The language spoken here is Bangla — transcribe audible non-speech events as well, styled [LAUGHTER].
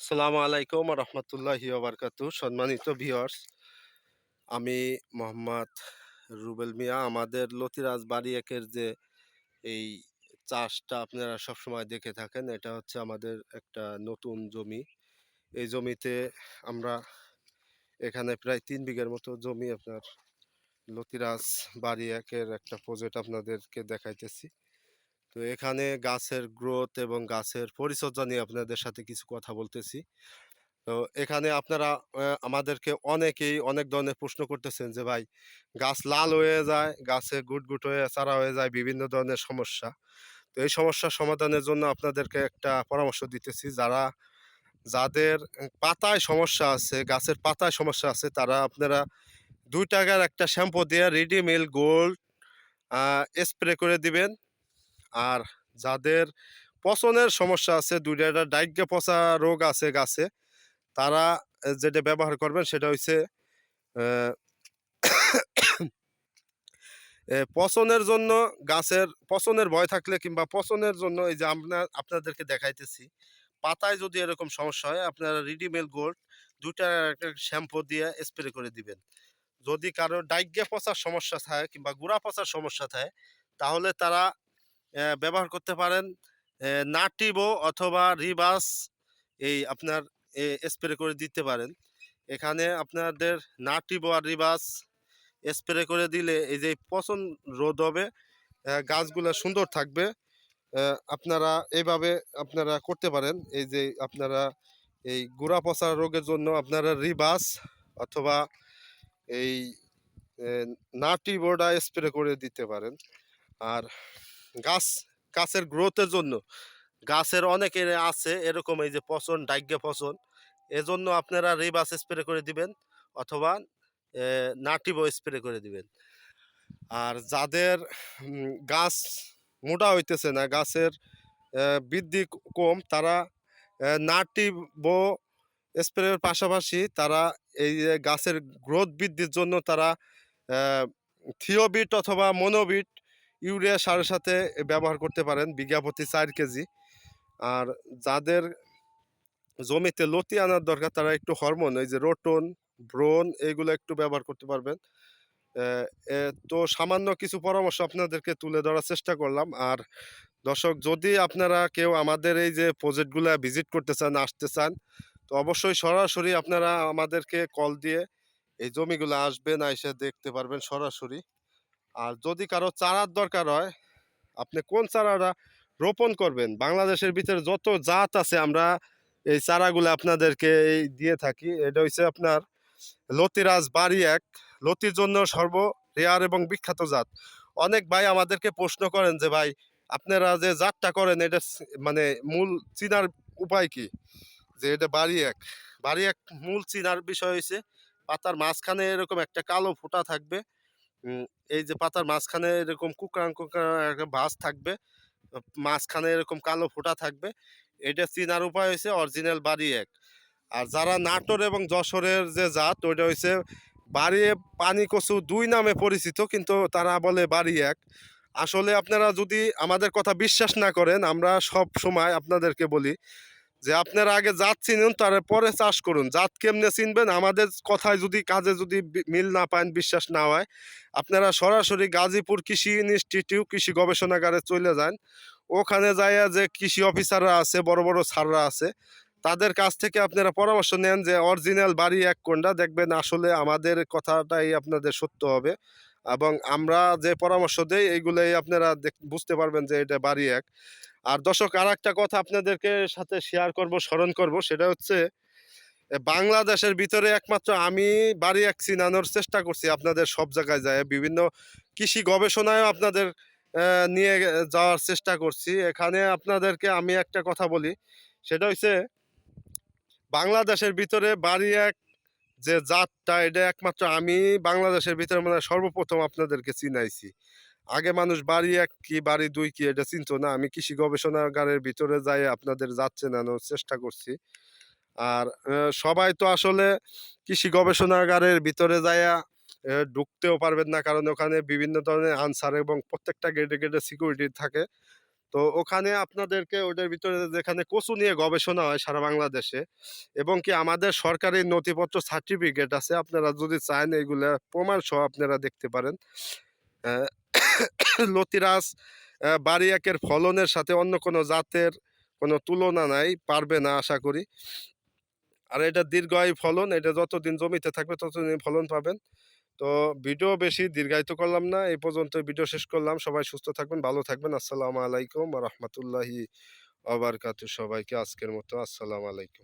আসসালামু আলাইকুম রহমতুল্লাহি ওবরকাতু সম্মানিত ভিউয়ার্স, আমি মোহাম্মদ রুবেল মিয়া। আমাদের লতিরাজ বাড়ি একের যে এই চাষটা আপনারা সবসময় দেখে থাকেন, এটা হচ্ছে আমাদের একটা নতুন জমি। এই জমিতে আমরা এখানে প্রায় তিন বিঘের মতো জমি আপনার লতিরাজ বাড়ি একের একটা প্রজেক্ট আপনাদেরকে দেখাইতেছি। তো এখানে গাছের গ্রোথ এবং গাছের পরিচর্যা নিয়ে আপনাদের সাথে কিছু কথা বলতেছি। তো এখানে আপনারা আমাদেরকে অনেকেই অনেক ধরনের প্রশ্ন করতেছেন যে, ভাই, গাছ লাল হয়ে যায়, গাছে গুট গুট হয়ে, চারা হয়ে যায়, বিভিন্ন ধরনের সমস্যা। তো এই সমস্যার সমাধানের জন্য আপনাদেরকে একটা পরামর্শ দিতেছি। যারা, যাদের পাতায় সমস্যা আছে, গাছের পাতায় সমস্যা আছে, তারা আপনারা দুই টাকার একটা শ্যাম্পু দিয়ে রেডি মিল গোল্ড স্প্রে করে দিবেন। আর যাদের পচনের সমস্যা আছে, দুইটা ডাইগ্যা পচা রোগ আছে গাছে, তারা যেটা ব্যবহার করবেন সেটা হচ্ছে পচনের জন্য গাছের, পচনের ভয় থাকলে কিংবা পচনের জন্য এই যে আপনার আপনাদেরকে দেখাইতেছি, পাতায় যদি এরকম সমস্যা হয়, আপনারা রিডিমেল গোল্ড দুইটা একটা শ্যাম্পু দিয়ে স্প্রে করে দিবেন। যদি কারও ডাইগে পচার সমস্যা থাকে কিংবা গুড়া পচার সমস্যা থাকে, তাহলে তারা ব্যবহার করতে পারেন। নাটিবো অথবা রিবাস এই আপনার স্প্রে করে দিতে পারেন। এখানে আপনাদের নাটিবো আর রিবাস স্প্রে করে দিলে এই যে পচন রোধ হবে গাছগুলো সুন্দর থাকবে। আপনারা এইভাবে আপনারা করতে পারেন। এই যে আপনারা এই গুড়া পচা রোগের জন্য আপনারা রিবাস অথবা এই নাটি বোর্ডা স্প্রে করে দিতে পারেন। আর গাছ, গাছের গ্রোথের জন্য। গাছের অনেকের আছে এরকম এই যে পচন ডাইগ্যা পচন। এজন্য আপনারা রিবাস স্প্রে করে দিবেন অথবা নাটিবো স্প্রে করে দিবেন। আর যাদের গাছ মোটা হইতেছে না, গাছের বৃদ্ধি কম, তারা নাটিবো স্প্রের পাশাপাশি তারা এই গাছের গ্রোথ বৃদ্ধির জন্য তারা থিওবিট অথবা মনোবিট ইউরিয়া সারের সাথে ব্যবহার করতে পারেন বিঘা প্রতি চার কেজি। আর যাদের জমিতে লতি আনার দরকার, তারা একটু হরমোন, এই যে রোটন, ব্রোন এইগুলো একটু ব্যবহার করতে পারবেন। তো সামান্য কিছু পরামর্শ আপনাদেরকে তুলে ধরার চেষ্টা করলাম। আর দর্শক, যদি আপনারা কেউ আমাদের এই যে প্রজেক্টগুলো ভিজিট করতে চান, আসতে চান, তো অবশ্যই সরাসরি আপনারা আমাদেরকে কল দিয়ে এই জমিগুলো আসবেন এসে দেখতে পারবেন সরাসরি। আর যদি কারও চারার দরকার হয়, আপনি কোন চারাটা রোপণ করবেন? বাংলাদেশের ভিতরে যত জাত আছে আমরা এই চারাগুলো আপনাদেরকে এই দিয়ে থাকি। এটা হচ্ছে আপনার লতিরাজ বাড়ি এক। লতির জন্য সর্ব রেয়ার এবং বিখ্যাত জাত। অনেক ভাই আমাদেরকে প্রশ্ন করেন যে, ভাই, আপনারা যে জাতটা করেন, এটা মানে মূল চিনার উপায় কি? যে, এটা বাড়ি এক। বাড়ি এক মূল চিনার বিষয় হয়েছে পাতার মাঝখানে এরকম একটা কালো ফোঁটা থাকবে। এই যে পাতার মাঝখানে এরকম কুকরাং কুকরাং একটা থাকবে মাঝখানে এরকম কালো ফোঁটা থাকবে। এটা চিনার উপায় হয়েছে অরিজিনাল বাড়ি এক। আর যারা নাটোর এবং যশোরের যে জাত, ওইটা হয়েছে বাড়ি পানি কচু দুই নামে পরিচিত, কিন্তু তারা বলে বাড়ি এক। আসলে আপনারা যদি আমাদের কথা বিশ্বাস না করেন, আমরা সব সময় আপনাদেরকে বলি যে আপনারা আগে জাত চিনুন, তারপরে চাষ করুন। জাত কেমনে চিনবেন? আমাদের কথায় যদি, কাজে যদি মিল না পান, বিশ্বাস না হয়, আপনারা সরাসরি গাজীপুর কৃষি ইনস্টিটিউট, কৃষি গবেষণাগারে চলে যান। ওখানে যাইয়া যে কৃষি অফিসাররা আছে, বড় বড় স্যাররা আছে, তাদের কাছ থেকে আপনারা পরামর্শ নেন যে, অরিজিনাল বাড়ি এক কোনটা দেখবেন আসলে আমাদের কথাটাই আপনাদের সত্য হবে। এবং আমরা যে পরামর্শ দেই, এইগুলোই আপনারা বুঝতে পারবেন যে এটা বাড়ি এক। আর দর্শক আর একটা কথা আপনাদেরকে সাথে শেয়ার করব, স্মরণ করব, সেটা হচ্ছে বাংলাদেশের ভিতরে একমাত্র আমি বাড়ি এক চিনানোর চেষ্টা করছি, আপনাদের সব জায়গায় যায়। বিভিন্ন কৃষি গবেষণায়ও আপনাদের নিয়ে যাওয়ার চেষ্টা করছি। এখানে আপনাদেরকে আমি একটা কথা বলি, সেটা হচ্ছে বাংলাদেশের ভিতরে বাড়ি এক যে জাতটা এটা একমাত্র আমি বাংলাদেশের ভিতরে মানে সর্বপ্রথম আপনাদেরকে চিনাইছি। আগে মানুষ বাড়ি এক কি, বাড়ি দুই কি এটা চিনতো না। আমি কৃষি গবেষণাগারের ভিতরে যাই আপনাদের জাত চেনানোর চেষ্টা করছি। আর সবাই তো আসলে কৃষি গবেষণাগারের ভিতরে যাইয়া ঢুকতেও পারবেন না। কারণ ওখানে বিভিন্ন ধরনের আনসার এবং প্রত্যেকটা গেটে গেটে সিকিউরিটি থাকে। তো ওখানে আপনাদেরকে ওদের ভিতরে যেখানে কচু নিয়ে গবেষণা হয় সারা বাংলাদেশে এবং কি আমাদের সরকারি নথিপত্র সার্টিফিকেট আছে আপনারা যদি চান এগুলা প্রমাণ সহ আপনারা দেখতে পারেন। [COUGHS] লতিরাজ আহ, বাড়ি একের ফলনের সাথে অন্য কোনো জাতের কোনো তুলনা নাই পারবে না আশা করি। আর এটা দীর্ঘায়ু ফলন এটা যতদিন জমিতে থাকবে ততদিন ফলন পাবেন। তো ভিডিও বেশি দীর্ঘায়িত করলাম না, এই পর্যন্ত ভিডিও শেষ করলাম। সবাই সুস্থ থাকবেন, ভালো থাকবেন। আসসালামু আলাইকুম রহমতুল্লাহি আবারকাতু সবাইকে আজকের মতো আসসালামু আলাইকুম।